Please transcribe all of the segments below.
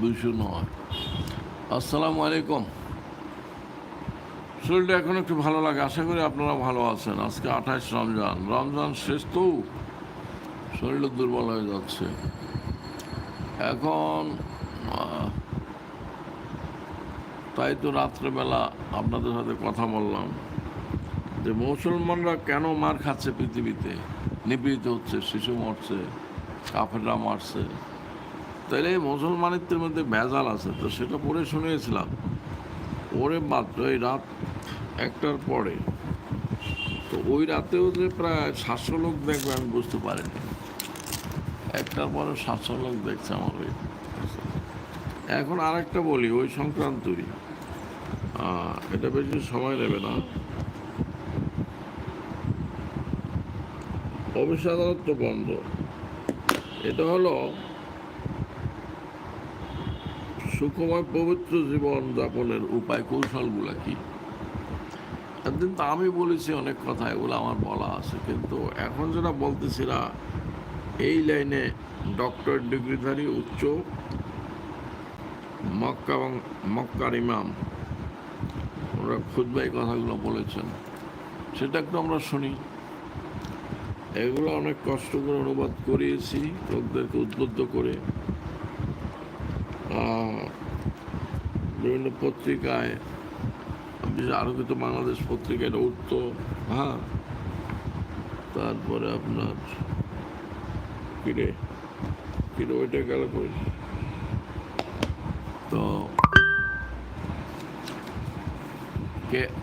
দুশো নয় আসসালামু আলাইকুম শরীরটা এখন একটু ভালো লাগে, আশা করি আপনারা ভালো আছেন। আজকে আঠাশ রমজান রমজান শেষ তো? শরীর দুর্বল হয়ে যাচ্ছে। এখন তাই তো রাত্রেবেলা আপনাদের সাথে কথা বললাম যে মুসলমানরা কেন মার খাচ্ছে পৃথিবীতে? নিপীড়িত হচ্ছে, শিশু মরছে, কাফেররা মারছে। এই মুসলমানিত্বের মধ্যে ভেজাল আছে, তো সেটা পড়ে শুনিয়েছিলাম ওরে মাত্র এই রাত একটার পরে, তো ওই রাতেও যে প্রায় সাতশো লোক দেখবে আমি বুঝতে পারিনি। একটার পরে সাতশো লোক দেখছে আমার ওই এখন আরেকটা বলি, ওই সংক্রান্তই। এটা বেশি সময় নেবে না। অফিস আদালত তো বন্ধ। এটা হলো সুখময় পবিত্র জীবন যাপনের উপায় কৌশলগুলো কি? একদিন তো আমি বলেছি অনেক কথা, এগুলো আমার বলা আছে, কিন্তু এখন যেটা বলতেছি না, এই লাইনে ডক্টর ডিগ্রিধারী উচ্চ, মক্কা এবং মক্কার ইমাম, ওরা খুদ্ কথাগুলো বলেছেন। সেটা একটু আমরা শুনি। এগুলো অনেক কষ্ট করে অনুবাদ করিয়েছি, লোকদেরকে উদ্বুদ্ধ করে। বিভিন্ন পত্রিকায় বিশেষ আলোকিত বাংলাদেশ পত্রিকায় উঠতো হ্যাঁ। তারপরে আপনার, কিরে কিরে, ওইটা গেল কই? তো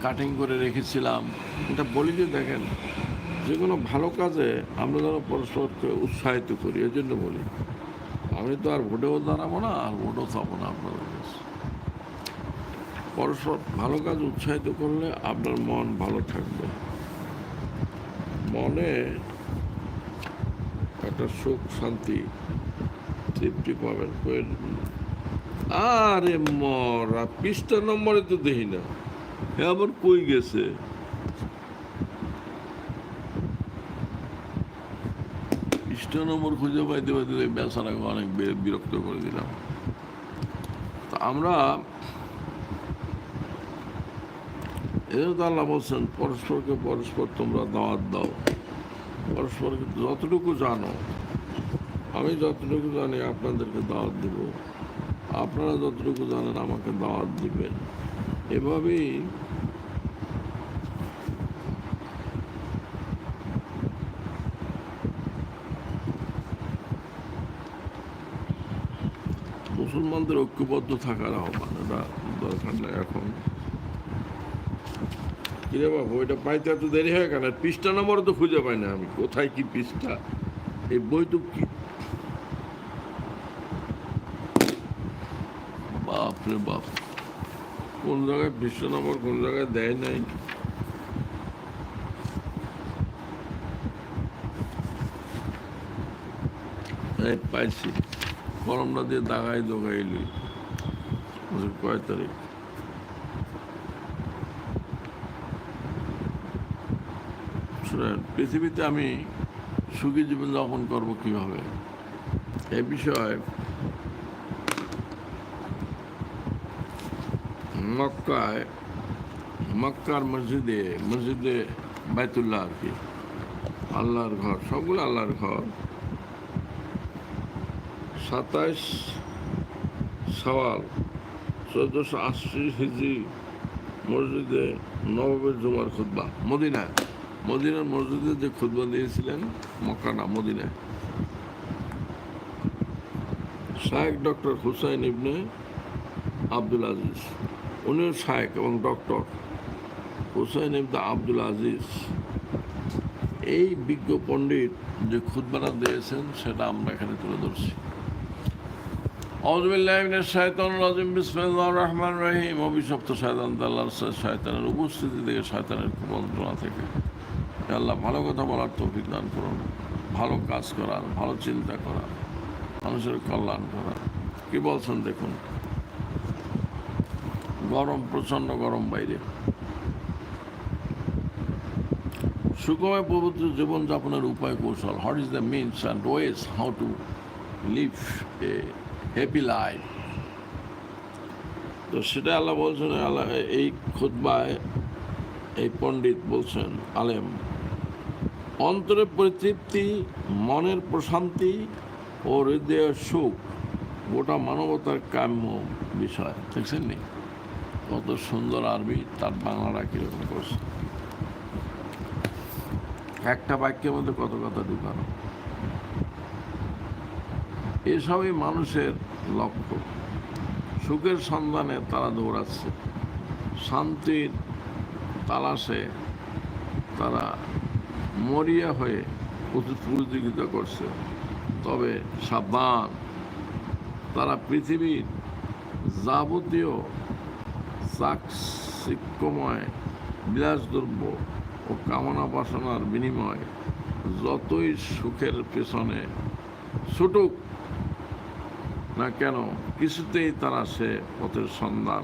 কাটিং করে রেখেছিলাম। এটা বলি যে দেখেন, যে কোনো ভালো কাজে আমরা যেন পরস্পরকে উৎসাহিত করি এই জন্য বলি। আমি তো আর ভোটেও দাঁড়াবো না, আর ভোটও থাকব না আপনাদের কাছে। পরস্পর ভালো কাজ উৎসাহিত করলে আপনার মন ভালো থাকবে। মনে একটা সুখ, শান্তি, তৃপ্তি পাবেন আরে মরা পৃষ্ঠা নম্বরে তো দেখি না। এ আবার কই গেছে? পৃষ্ঠা নম্বর খুঁজে পাইতে পাইতে বেচারাকে অনেক বিরক্ত করে দিলাম। তা আমরা এজন্য তো আল্লাহ বলছেন, পরস্পরকে পরস্পর তোমরা দাওয়াত দাও। পরস্পরকে যতটুকু জানো, আমি যতটুকু জানি আপনাদেরকে দাওয়াত দেব। আপনারা যতটুকু জানেন আমাকে দাওয়াত দিবেন। এভাবেই মুসলমানদের ঐক্যবদ্ধ থাকার আহ্বান, এটা দরকার নেই এখন। কিরে বাবু, এটা পাইতে এত দেরি হয় কেন পৃষ্ঠা নম্বর তো খুঁজে পাই না আমি। কোথায় কি পৃষ্ঠা? এই বই তো কি? বাপ রে বাপ। কোন জায়গায় পৃষ্ঠা নম্বর, কোন জায়গায় দেয় নাই? পাইছি। কলমটা দিয়ে দাগাই দোগাইলি কয় তারিখ? পৃথিবীতে আমি সুখী জীবনযাপন করব কীভাবে? এ বিষয়ে মক্কায়, মক্কার মসজিদে মসজিদে বাইতুল্লাহ আর কি। আল্লাহর ঘর, সবগুলো আল্লাহর ঘর। সাতাইশ সওয়াল, চোদ্দোশো আশি হিজি মসজিদে নবাবের জুমার খুদ্া মদিনায়। মদিনার মসজিদে যে খুদ্া দিয়েছিলেন, মক্কানা, মদিনায়। শায়েক doctor Hussain ibn Abdul Aziz. উনিও শায়েক এবং doctor Hussain ibn Abdul Aziz. এই বিজ্ঞ পণ্ডিত যে খুদ্বাটা দিয়েছেন, সেটা আমরা এখানে তুলে ধরছি। রাজিম বিসমিল্লাহ রহমান রহিম অভিশপ্ত শয়তান আল্লাহর শয়তানের উপস্থিতি থেকে শয়তানের কুমন্ত্রণা থেকে আল্লাহ ভালো কথা বলার তৌফিক দান করুন ভালো কাজ করার ভালো চিন্তা করার মানুষের কল্যাণ করার কি বলছেন দেখুন গরম প্রচণ্ড গরম বাইরে সুখময় পবিত্র জীবনযাপনের উপায় কৌশল what is the means and ways how to live a happy life তো সেটা আল্লাহ বলছেন, আল্লাহ এই খুতবায় এই পণ্ডিত বলছেন, আলেম অন্তরের পরিতৃপ্তি, মনের প্রশান্তি ও হৃদয়ের সুখ, গোটা মানবতার কাম্য বিষয়। দেখছেন নি? কত সুন্দর আরবি, তার বাংলাটা কীরকম করছে। একটা বাক্যের মধ্যে কত কথা ঢুকানো। এসবই মানুষের লক্ষ্য। সুখের সন্ধানে তারা দৌড়াচ্ছে। শান্তির তালাশে তারা মরিয়া হয়ে প্রতিযোগিতা করছে। তবে সাবধান, তারা পৃথিবীর যাবতীয় চাকচিক্যময়, বিলাসদ্রব্য ও কামনা বাসনার বিনিময় যতই সুখের পেছনে ছুটুক না কেন? কিছুতেই তারা সে পথের সন্ধান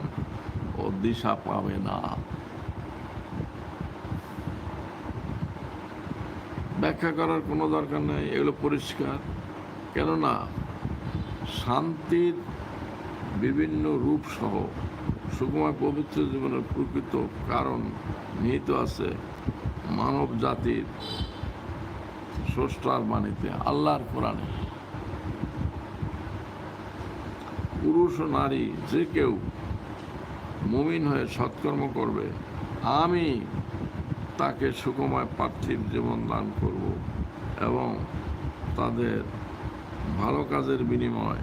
ও দিশা পাবে না। ব্যাখ্যা করার কোনো দরকার নেই, এগুলো পরিষ্কার। কেননা, শান্তির বিভিন্ন রূপ সহ সুকুমার পবিত্র জীবনের প্রকৃত কারণ নিহিত আছে মানব জাতির স্রষ্টার বাণীতে, আল্লাহর কোরআনে। পুরুষ ও নারী, যে কেউ মুমিন হয়ে সৎকর্ম করবে, আমি তাকে সুখময় পার্থিব জীবন দান করব এবং তাদের ভালো কাজের বিনিময়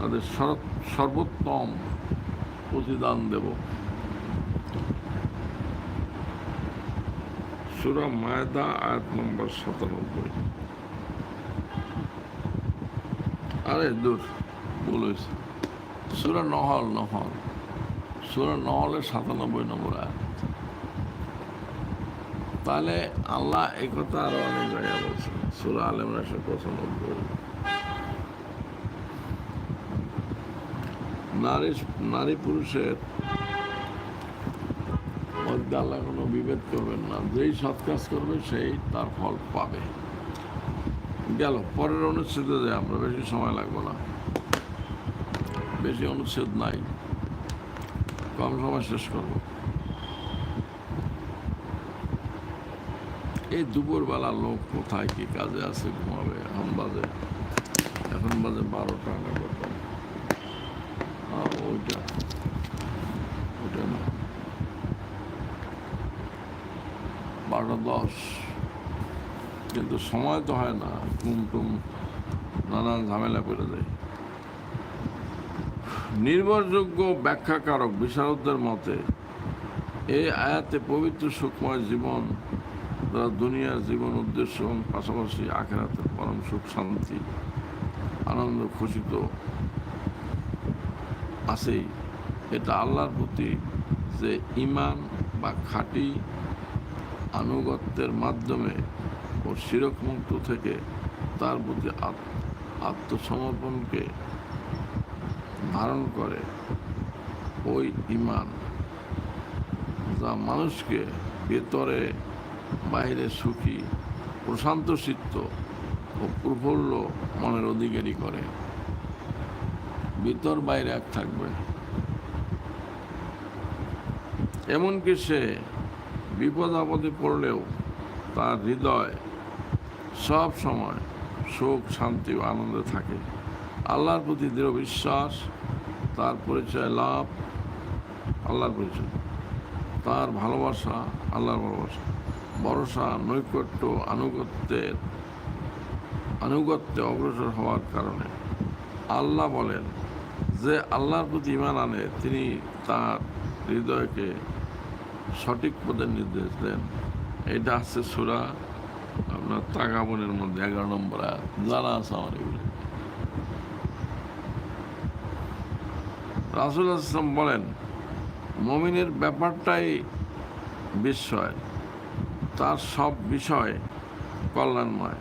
তাদের সর- সর্বোত্তম প্রতিদান দেব। সুরা মায়দা, আয়াত নম্বর সাতানব্বই। আরে, দূর। বলেছে সুরা নহল নহল। সুরা নহলের সাতানব্বই নম্বর আয়াত। তাহলে আল্লাহ এই কথা আরও অনেক জায়গায় বলছেন। সুরা আলম রাশের পঁচানব্বই। নারী নারী পুরুষের মধ্যে আল্লাহ কোনো বিভেদ করবেন না। যেই সৎ কাজ করবে, সেই তার ফল পাবে। গেল, পরের অনুচ্ছেদে আমরা, বেশি সময় লাগবে না। বেশি অনুচ্ছেদ নাই। কম সময় শেষ করব। এই দুপুরবেলা লোক কোথায় কি কাজে আছে ঘুমাবে? এখন বাজে এখন বাজে বারোটা আহ, ওইটা ওইটা না। বারোটা দশ। কিন্তু সময় তো হয় না ঘুম টুম নানান ঝামেলা করে দেয় নির্ভরযোগ্য ব্যাখ্যাকারক বিশারদদের মতে, এই আয়াতে পবিত্র সুখময় জীবন তারা দুনিয়ার জীবন উদ্দেশ্য এবং পাশাপাশি আখেরাতের পরম সুখ, শান্তি, আনন্দ, খুশি তো আছেই। এটা আল্লাহর প্রতি যে ইমান বা খাঁটি আনুগত্যের মাধ্যমে ও শিরকমুক্ত থেকে তার প্রতি আত- আত্মসমর্পণকে ধারণ করে ওই ইমান যা মানুষকে ভেতরে, বাইরে সুখী, প্রশান্ত চিত্ত ও প্রফুল্ল মনের অধিকারী করে। ভিতর, বাইরে এক থাকবে এমনকি সে বিপদ আপদে পড়লেও তার হৃদয় সব সময় সুখ, শান্তি ও আনন্দে থাকে। আল্লাহর প্রতি দৃঢ় বিশ্বাস তার পরিচয় লাভ, আল্লাহর পরিচয়। তার ভালোবাসা, আল্লাহর ভালোবাসা। ভরসা, নৈকট্য, আনুগত্যের, আনুগত্যে অগ্রসর হওয়ার কারণে। আল্লাহ বলেন যে আল্লাহর প্রতি ইমান আনে, তিনি তার হৃদয়কে সঠিক পদের নির্দেশ দেন। এটা আছে সুরা আপনার তাকাবনের মধ্যে এগারো নম্বর। জানা আছে আমার এগুলো। রাসুল আসলাম বলেন, মমিনের ব্যাপারটাই বিস্ময়, তার সব বিষয় কল্যাণময়।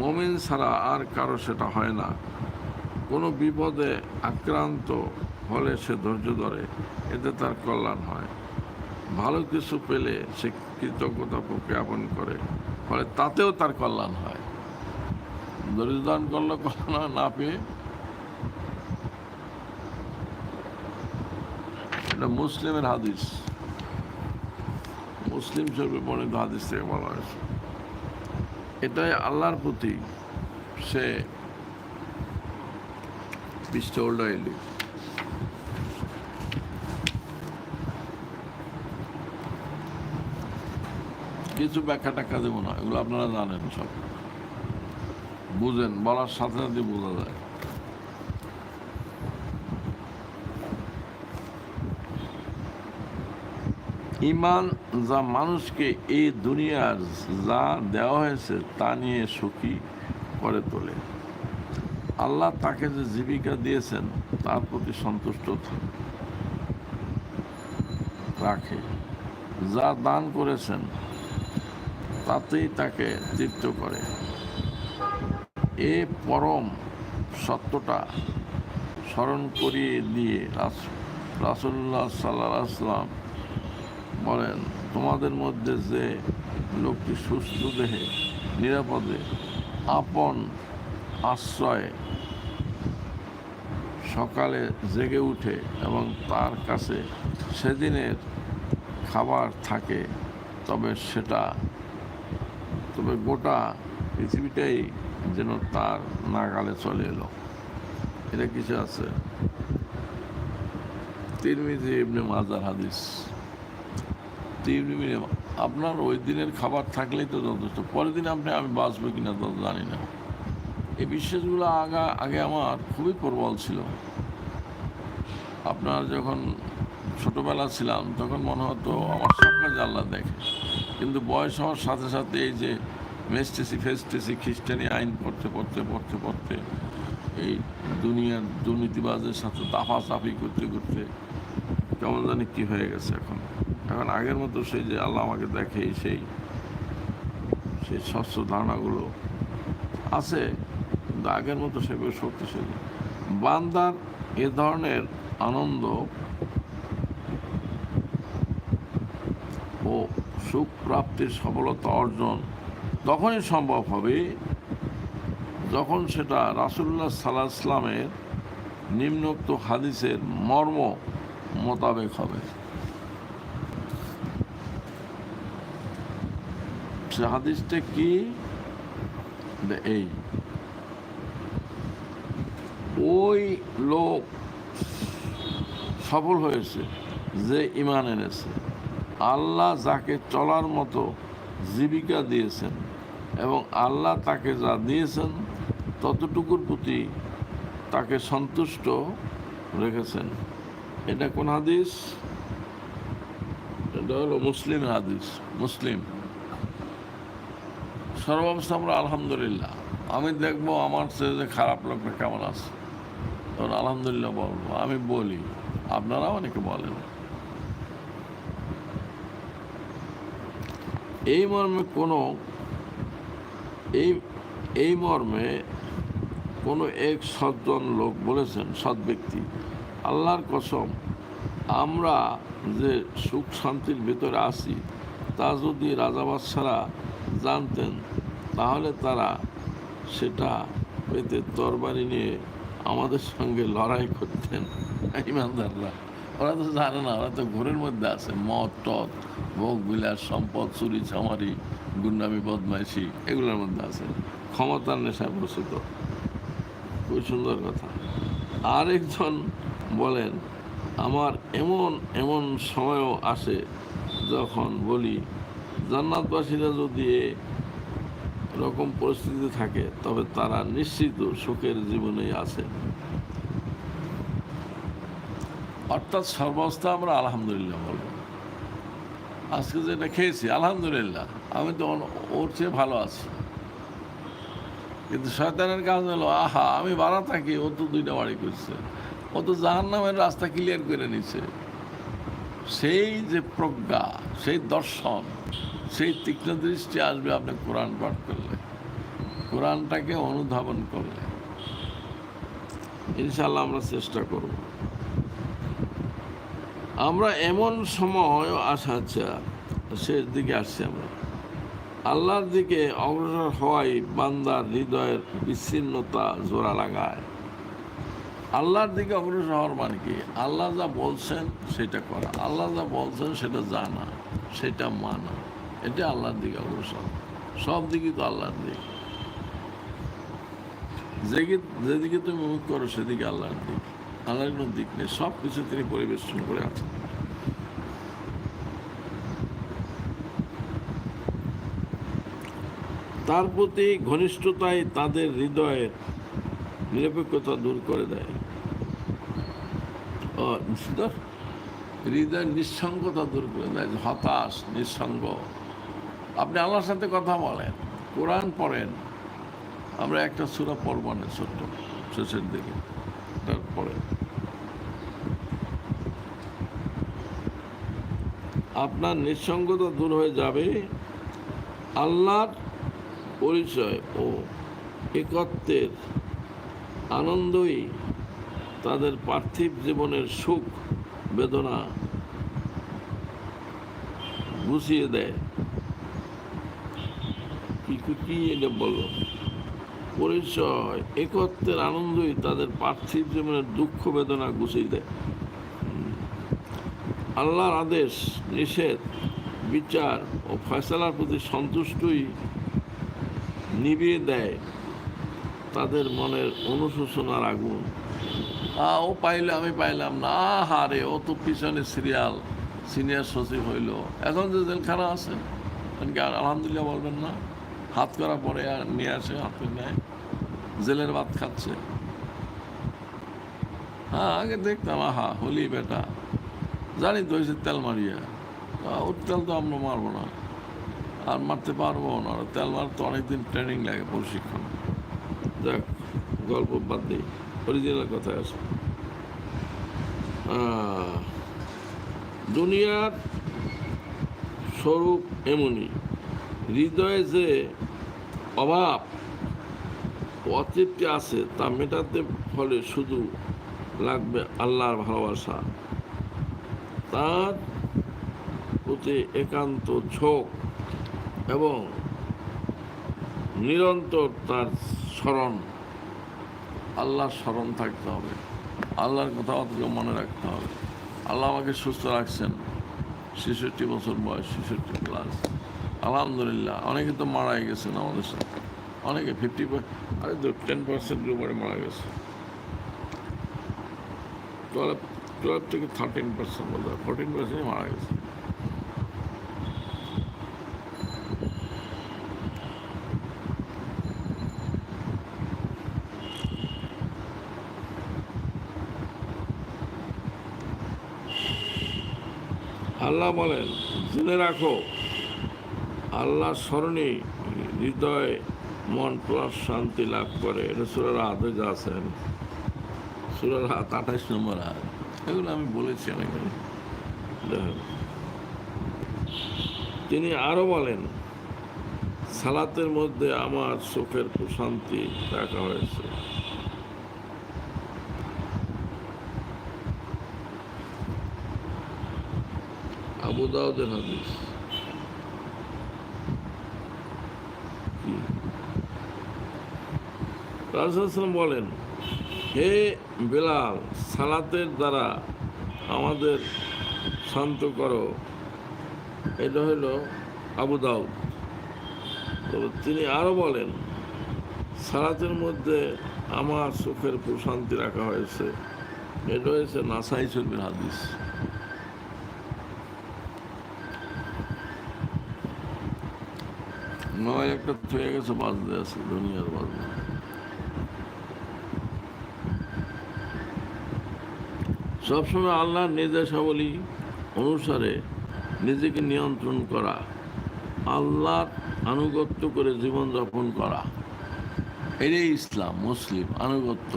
মমিন ছাড়া আর কারও সেটা হয় না। কোনো বিপদে আক্রান্ত হলে সে ধৈর্য ধরে, এতে তার কল্যাণ হয়। ভালো কিছু পেলে সে কৃতজ্ঞতা জ্ঞাপন করে, ফলে তাতেও তার কল্যাণ হয়। ধৈর্য দান করলে কল্যাণ না পেয়ে এটা মুসলিমের হাদিস। মুসলিম শরীফে বর্ণিত হাদিস থেকে বলা হয়েছে। এটাই আল্লাহর প্রতি সে উল্টাইলি কিছু ব্যাখ্যা টাখ্যা দেবো না, এগুলো আপনারা জানেন সব। বুঝেন, বলার সাথে সাথে বোঝা যায়। ইমান যা মানুষকে এই দুনিয়ার যা দেওয়া হয়েছে তা নিয়ে সুখী করে তোলে। আল্লাহ তাকে যে জীবিকা দিয়েছেন, তার প্রতি সন্তুষ্ট রাখে। যা দান করেছেন, তাতেই তাকে তৃপ্ত করে। এ পরম সত্যটা স্মরণ করিয়ে দিয়ে রাস- রাসূলুল্লাহ সাল্লাহ আসলাম বলেন, তোমাদের মধ্যে যে লোকটি সুস্থ দেহে, নিরাপদে, আপন আশ্রয়ে সকালে জেগে উঠে এবং তার কাছে সেদিনের খাবার থাকে, তবে সেটা, তবে গোটা পৃথিবীটাই যেন তার নাগালে চলে এলো। এটা কিছু আছে। তিরমিজি ইবনে মাজার হাদিস। আপনার ওই দিনের খাবার থাকলেই তো যথেষ্ট। পরের দিন আপনি আমি বাঁচবো কিনা তো জানি না। এই বিশ্বাসগুলো আগা, আগে আমার খুবই প্রবল ছিল। আপনার যখন ছোটবেলা ছিলাম, তখন মনে হতো আমার সব আল্লাহ দেখে। কিন্তু বয়স হওয়ার সাথে সাথে এই যে মেস্টেসি, ফেস্টেসি, খ্রিস্টানি আইন পড়তে পড়তে পড়তে পড়তে, এই দুনিয়ার দুর্নীতিবাজের সাথে তাফাসাফি করতে করতে, কেমন জানি কি হয়ে গেছে এখন। এখন আগের মতো সেই যে আল্লাহ আমাকে দেখে সেই সেই স্বচ্ছ ধারণাগুলো আছে, কিন্তু আগের মতো সেগুলো শক্তিশালী। বান্দার এ ধরনের আনন্দ ও সুখ প্রাপ্তির সফলতা অর্জন তখনই সম্ভব হবে যখন সেটা রাসুল্লাহ সাল্লাহ ইসলামের নিম্নোক্ত হাদিসের মর্ম মোতাবেক হবে। সে হাদিসটা কি? এই। ওই লোক সফল হয়েছে, যে ইমান এনেছে। আল্লাহ যাকে চলার মতো জীবিকা দিয়েছেন এবং আল্লাহ তাকে যা দিয়েছেন, ততটুকুর প্রতি তাকে সন্তুষ্ট রেখেছেন। এটা কোন হাদিস? এটা হলো মুসলিম হাদিস, মুসলিম। সর্বাবস্থা আমরা আলহামদুলিল্লাহ। আমি দেখব আমার চেয়ে যে খারাপ লোকটা কেমন আছে। তখন আলহামদুলিল্লাহ বলব, আমি বলি আপনারা অনেকে বলেন। এই মর্মে কোনো, এই এই মর্মে কোনো এক সজ্জন লোক বলেছেন, সৎ ব্যক্তি, আল্লাহর কসম, আমরা যে সুখ শান্তির ভেতরে আছি, তা যদি রাজা ছাড়া জানতেন তাহলে তারা সেটা পেতে তরবারি নিয়ে আমাদের সঙ্গে লড়াই করতেন। ইমানদাররা। ওরা তো জানে না, ওরা তো ঘোরের মধ্যে আছে। মদ, টদ, ভোগ, বিলাস, সম্পদ, চুরি চামারি গুন্ডামি, বদমাইশি এগুলোর মধ্যে আছে। ক্ষমতার নেশায় বসিত খুব সুন্দর কথা। আরেকজন বলেন, আমার এমন এমন সময়ও আসে যখন বলি, জান্নাতবাসীরা যদি রকম পরিস্থিতি থাকে, তবে তারা নিশ্চিত সুখের জীবনেই আছে। অর্থাৎ সর্বাবস্থা আমরা আলহামদুলিল্লাহ বলব। আজকে যেটা খেয়েছি, আলহামদুলিল্লাহ, আমি তো ওর চেয়ে ভালো আছি। কিন্তু শয়তানের কাজ হলো, আহা, আমি বাড়া থাকি, ও তো দুইটা বাড়ি করছে ও তো জাহান নামের রাস্তা ক্লিয়ার করে নিছে। সেই যে প্রজ্ঞা, সেই দর্শন সেই তীক্ষ্ণ দৃষ্টি আসবে আপনি কোরআন পাঠ করলে, কোরআনটাকে অনুধাবন করলে। ইনশাল্লাহ আমরা চেষ্টা করব। আমরা এমন সময় আসা আচ্ছা শেষ দিকে আসছি আমরা। আল্লাহর দিকে অগ্রসর হওয়াই বান্দার হৃদয়ের বিচ্ছিন্নতা জোড়া লাগায়। আল্লাহর দিকে অগ্রসর হওয়ার মানে কি? আল্লাহ যা বলছেন সেটা করা। আল্লাহ যা বলছেন সেটা জানা, সেটা মানা। এটা আল্লাহর দিকে অগ্রসর। সব দিকে তো আল্লাহর দিক। যেদিকে যেদিকে তুমি মুখ করো, সেদিকে আল্লাহর দিক। আল্লাহর কোনো দিক নেই। সব কিছু তিনি পরিবেশন করে আছেন। তার প্রতি ঘনিষ্ঠতাই তাদের হৃদয়ের নিরপেক্ষতা দূর করে দেয়? হৃদয়ের নিঃসঙ্গতা দূর করে দেয়। হতাশ, নিঃসঙ্গ। আপনি আল্লাহর সাথে কথা বলেন, কোরআন পড়েন। আমরা একটা সুরা পড়ব না ছোট্ট শেষের দিকে, তারপরে। আপনার নিঃসঙ্গতা দূর হয়ে যাবে, আল্লাহর পরিচয় ও একত্বের আনন্দই তাদের পার্থিব জীবনের সুখ, বেদনা গুছিয়ে দেয়। কি এটা বলল পরিচয় একত্বের আনন্দই তাদের পার্থিব জীবনের দুঃখ বেদনা গুছিয়ে দেয়। আল্লাহর আদেশ নিষেধ বিচার ও ফয়সালার প্রতি সন্তুষ্টই নিভিয়ে দেয় তাদের মনের অনুশোচনার আগুন। আ, ও পাইলে আমি পাইলাম না হারে ও তো পিছনে সিরিয়াল সিনিয়র সচিব হইল। এখন যে জেলখানা আছে আলহামদুলিল্লাহ বলবেন না? হাত করা পরে আর নিয়ে আসে, হাত নেয়। জেলের ভাত খাচ্ছে। হ্যাঁ আগে দেখতাম, আহা, হলি বেটা। জানি তো হয়েছে তেল মারিয়া। ওর তেল তো আমরা মারবো না। আর মারতে পারব না। তেল মার তো অনেকদিন ট্রেনিং লাগে প্রশিক্ষণ। যাক, গল্প বাদ দিই। অরিজিনাল কথায় আছে দুনিয়ার স্বরূপ এমনই। হৃদয়ে যে অভাব। অতৃপ্তি আছে, তা মেটাতে ফলে শুধু লাগবে আল্লাহর ভালোবাসা। তার প্রতি একান্ত ঝোঁক এবং নিরন্তর তার স্মরণ। আল্লাহর স্মরণ থাকতে হবে। আল্লাহর কথাবার্তা মনে রাখতে হবে। আল্লাহ আমাকে সুস্থ রাখছেন। ছেষট্টি বছর বয়স, ছেষট্টি প্লাস আলহামদুলিল্লাহ, অনেকে তো মারাই গেছেন আমাদের সাথে। অনেকে ফিফটি আরে তো টেন পার্সেন্টের উপরে মারা গেছে। টুয়েলভ টুয়েলভ থেকে থার্টিন পার্সেন্ট বলতে ফোরটিন পার্সেন্টই মারা গেছে। আল্লাহ বলেন, জেনে রাখো আল্লাহ স্মরণে হৃদয় মন প্লাস শান্তি লাভ করে। এটা সুরার হাতে যা আছেন সুরার হাত আঠাশ নম্বর হাত এগুলো আমি বলেছি অনেক আগে। তিনি আরও বলেন, সালাতের মধ্যে আমার চোখের প্রশান্তি রাখা হয়েছে। আবু হাদিস। রাসূলুল্লাহ বলেন, হে বেলাল, সালাতের দ্বারা আমাদের শান্ত করো। এটা হলো আবু দাউদ। তবে তিনি আরও বলেন, সালাতের মধ্যে আমার সুখের প্রশান্তি রাখা হয়েছে। এটা হয়েছে নাসাই শরীফের হাদিস। নয় একটা থয়ে গেছে বাজতে আছে, দুনিয়ার বাজতে সবসময় আল্লাহর নির্দেশাবলী অনুসারে নিজেকে নিয়ন্ত্রণ করা, আল্লাহর আনুগত্য করে জীবনযাপন করা। এটাই ইসলাম, মুসলিম, আনুগত্য।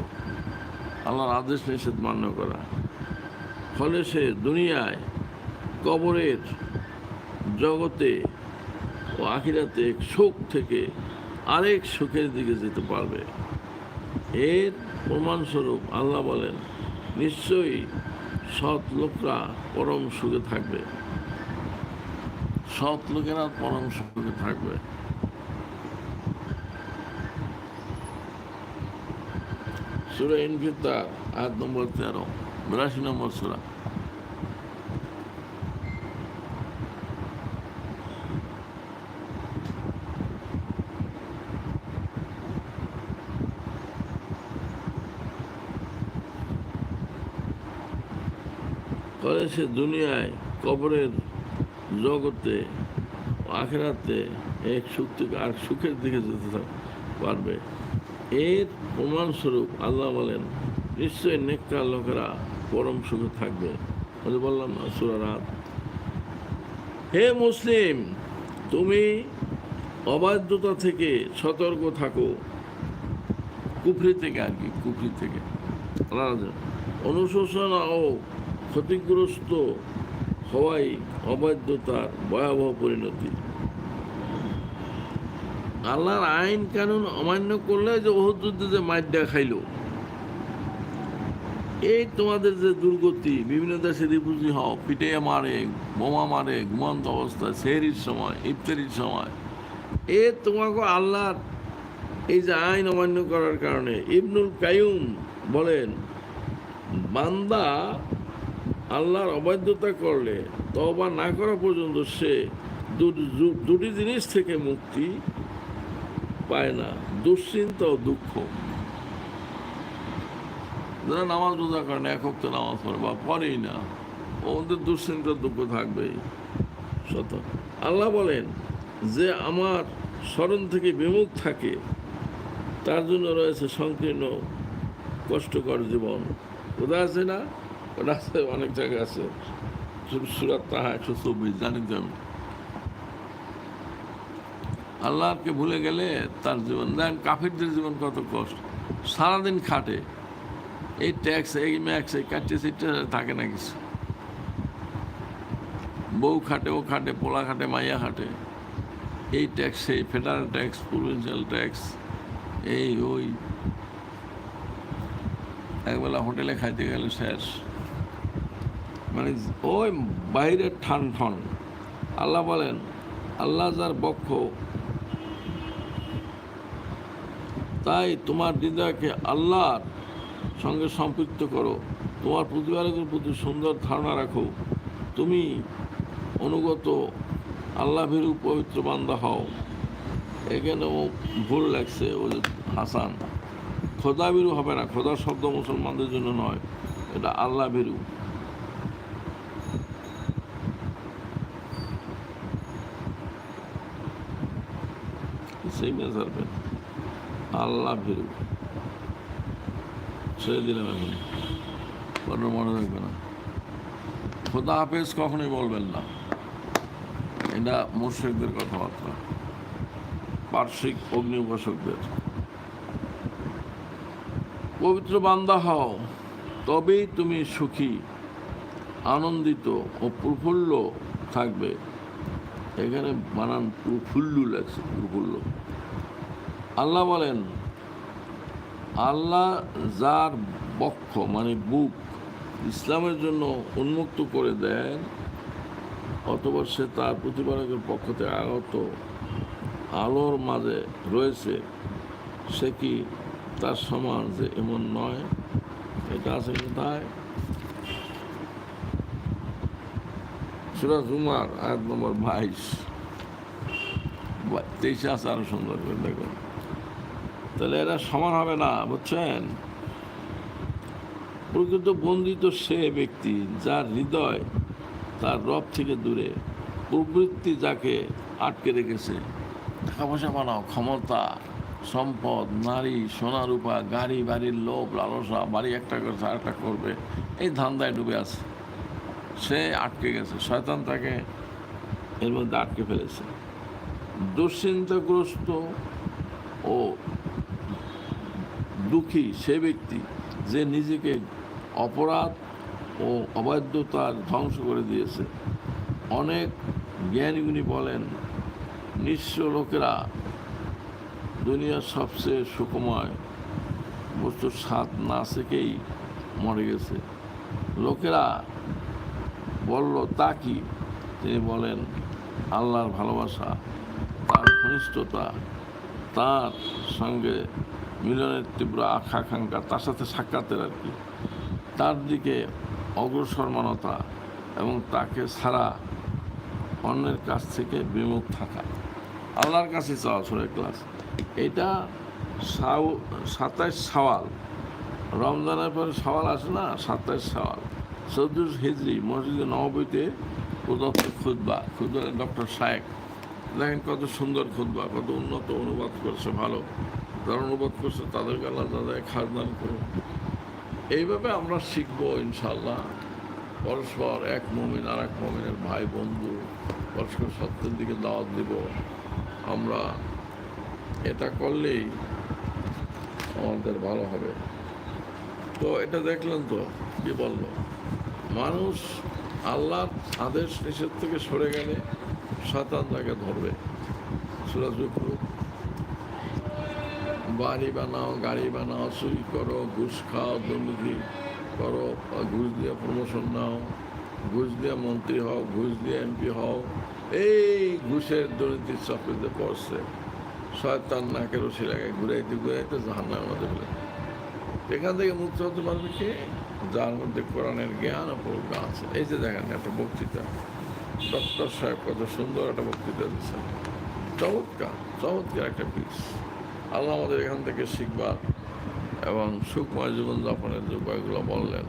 আল্লাহর আদেশ নিষেধ মান্য করা। ফলে সে দুনিয়ায়, কবরের জগতে ও আখিরাতে এক সুখ থেকে আরেক সুখের দিকে যেতে পারবে। এর প্রমাণস্বরূপ আল্লাহ বলেন, নিশ্চয়ই সৎ লোকরা পরম সুখে থাকবে। সৎ লোকেরা পরম সুখে থাকবে। সুরা ইনফিতার আট নম্বর তেরো, বিরাশি নম্বর সুরা। করে সে দুনিয়ায়, কবরের জগতে, আখেরাতে এক সুখ থেকে আর সুখের দিকে যেতে পারবে। এর প্রমাণস্বরূপ আল্লাহ বলেন, নিশ্চয়ই নেককার লোকেরা পরম সুখে থাকবে। আমি বললাম না সুরারাত হে মুসলিম, তুমি অবাধ্যতা থেকে সতর্ক থাকো। কুফরি থেকে আর কি, কুফরি থেকে। অনুশোচনা ও ক্ষতিগ্রস্ত হওয়াই অবাধ্যতার ভয়াবহ পরিণতি। আল্লাহর আইন কানুন অমান্য করলে যে ওহুদ যে মাইডা খাইল, এই তোমাদের যে দুর্গতি, বিভিন্ন দেশে রিপুজি হও পিটে মারে, বোমা মারে, ঘুমন্ত অবস্থায়, সেহরির সময়, ইফতারির সময়, এ তোমাকে আল্লাহর এই যে আইন অমান্য করার কারণে ইবনুল কায়ুম বলেন, বান্দা আল্লাহর অবাধ্যতা করলে তবা না করা পর্যন্ত সে দুটি জিনিস থেকে মুক্তি পায় না, দুশ্চিন্তা ও দুঃখ। যারা নামাজ রোজা করে না একক তো নামাজ পড়ে বা পড়েই না, ওদের দুশ্চিন্তা দুঃখ থাকবেই শত আল্লাহ বলেন যে আমার স্মরণ থেকে বিমুখ থাকে, তার জন্য রয়েছে সংকীর্ণ, কষ্টকর জীবন। কোথায় আছে না? ওটা অনেক জায়গা আছে। সুরাত তাহা একশো চব্বিশ জানি তো আমি। আল্লাহকে ভুলে গেলে তার জীবন দেখেন কাফিরদের জীবন কত কষ্ট। সারাদিন খাটে। এই ট্যাক্স, এই ম্যাক্স, এই কাটতে সিটে থাকে না কিছু। বউ খাটে, ও খাটে, পোলা খাটে, মাইয়া খাটে। এই ট্যাক্স, এই ফেডারেল ট্যাক্স, প্রভিন্সিয়াল ট্যাক্স, এই ওই। একবেলা হোটেলে খাইতে গেলে শেষ। মানে ওই বাইরের ঠান ঠন। আল্লাহ বলেন, আল্লাহ যার বক্ষ তাই তোমার হৃদয়কে আল্লাহর সঙ্গে সম্পৃক্ত করো। তোমার প্রতিপালকের প্রতি সুন্দর ধারণা রাখো। তুমি অনুগত আল্লাহ ভীরু পবিত্র বান্দা হও। এখানে ও ভুল লাগছে, ও হাসান। খোদা ভীরু হবে না খোদা শব্দ মুসলমানদের জন্য নয়, এটা আল্লাহ ভীরু সেই মেজারবেন আল্লাহ ভীরু। ছেড়ে দিলাম এখন। কোনো মনে রাখবে না। খোদা হাফেজ কখনোই বলবেন না। এটা মুর্শিকদের কথাবার্তা। পার্শ্বিক অগ্নি উপাসকদের পবিত্র বান্দা হও, তবেই তুমি সুখী, আনন্দিত ও প্রফুল্ল থাকবে। এখানে বানান প্রফুল্ল লাগছে প্রফুল্ল। আল্লাহ বলেন, আল্লাহ যার বক্ষ মানে বুক, ইসলামের জন্য উন্মুক্ত করে দেন, অথবা সে তার প্রতিপালকের পক্ষ থেকে আগত আলোর মাঝে রয়েছে, সে কি তার সমান যে এমন নয়? এটা আছে কোথায়? সুরাজ উমার আয়াত নম্বর বাইশ তেইশে আছে আরও সুন্দর করে দেখুন। তাহলে এরা সমান হবে না, বুঝছেন? প্রকৃত বন্দিত সে ব্যক্তি যার হৃদয় তার রব থেকে দূরে, প্রবৃত্তি যাকে আটকে রেখেছে। টাকা পয়সা বানাও, ক্ষমতা, সম্পদ, নারী, সোনা, রূপা, গাড়ি, বাড়ির লোভ, লালসা, বাড়ি একটা করে একটা করবে, এই ধান্দায় ডুবে আছে। সে আটকে গেছে, শয়তান তাকে এর মধ্যে আটকে ফেলেছে। দুশ্চিন্তাগ্রস্ত ও দুঃখী সে ব্যক্তি যে নিজেকে অপরাধ ও অবাধ্যতার ধ্বংস করে দিয়েছে। অনেক জ্ঞানীগুণী বলেন, নিঃস্ব লোকেরা দুনিয়ার সবচেয়ে সুখময় বস্তুর স্বাদ না থেকেই মরে গেছে। লোকেরা বলল, তা কি? তিনি বলেন, আল্লাহর ভালোবাসা, তার ঘনিষ্ঠতা, তার সঙ্গে মিলনের তীব্র আকাঙ্ক্ষা, তার সাথে সাক্ষাতের আর কি। তার দিকে অগ্রসরমানতা এবং তাকে ছাড়া অন্যের কাছ থেকে বিমুখ থাকা। আল্লাহর কাছে চাওয়া সুরে ক্লাস এটা সাউ, সাতাইশ সওয়াল। রমজানের পরে সওয়াল আসে না? সাতাইশ সওয়াল। চৌদ্দুস হিজড়ি মসজিদে নববীতে প্রদত্ত খুদ্া খুদ্া ডক্টর শায়েক। দেখেন কত সুন্দর খুদ্া কত উন্নত অনুবাদ করছে, ভালো। যারা অনুবাদ করছে তাদেরকে আল্লাহ তাদের খাজদান করুন এইভাবে আমরা শিখব ইনশাল্লাহ পরস্পর এক মমিন আর এক মমিনের ভাই, বন্ধু, পরস্পর সত্যের দিকে দাওয়াত দিব। আমরা এটা করলেই আমাদের ভালো হবে। তো এটা দেখলেন তো, কি বলল মানুষ আল্লাহর আদেশ নিষেধ থেকে সরে গেলে সাঁতার তাকে ধরবে। সুরাজ বাড়ি বানাও, গাড়ি বানাও চুরি করো, ঘুষ খাও দুর্নীতি করো, ঘুষ দিয়ে প্রমোশন নাও, ঘুষ দিয়ে মন্ত্রী হও, ঘুষ দিয়ে এমপি হও, এই ঘুষের দুর্নীতির চক্রিতে পড়ছে, শয়তান নাকের রশি লাগে ঘুরাইতে ঘুরাইতে জাহান্নার মধ্যে ফেলে এখান থেকে মুক্ত হতে পারবে কে? যার মধ্যে কোরআনের জ্ঞান ও আছে। এই যে দেখেন একটা বক্তৃতা। ডক্টর সাহেব কত সুন্দর একটা বক্তৃতা দিচ্ছেন। চমৎকার চমৎকার একটা পিস আল্লাহ আমাদের এখান থেকে শিখবার এবং সুখময় জীবনযাপনের যে উপায়গুলো বললেন,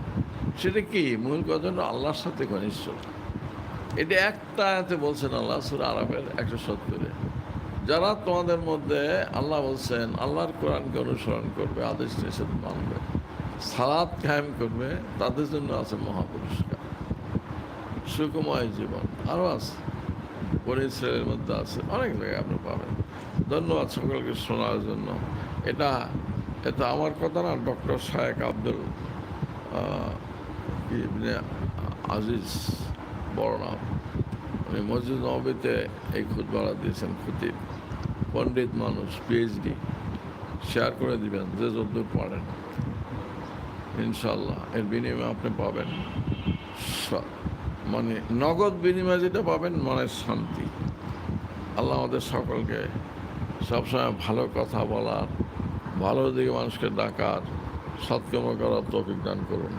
সেটা কি? মূল কথা আল্লাহর সাথে ঘনিষ্ঠতা এটা একটা আয়াতে বলছেন আল্লাহ, সুর আরবের একশো সত্তরে। যারা তোমাদের মধ্যে আল্লাহ বলছেন, আল্লাহর কোরআনকে অনুসরণ করবে, আদেশ নিষেধ মানবে সালাদ কায়েম করবে, তাদের জন্য আছে মহাপুরস্কার সুখময় জীবন আরও আছে। পরিশ্রমের মধ্যে আছে, অনেক জায়গায় আপনি পাবেন। ধন্যবাদ সকলকে শোনার জন্য। এটা এটা আমার কথা না, ডক্টর শায়েক আব্দুল আজিজ বড় নাম। উনি মসজিদ নবীতে এই খুদবারা দিয়েছেন, খুতিব। পণ্ডিত মানুষ পিএইচডি শেয়ার করে দিবেন, যে যদ্দূর পারেন। ইনশাল্লাহ এর বিনিময়ে আপনি পাবেন। মানে নগদ বিনিময়ে যেটা পাবেন মনের শান্তি। আল্লাহ আমাদের সকলকে সবসময় ভালো কথা বলার ভালো দিকে মানুষকে ডাকার সৎকর্ম করার তৌফিক দান করুন।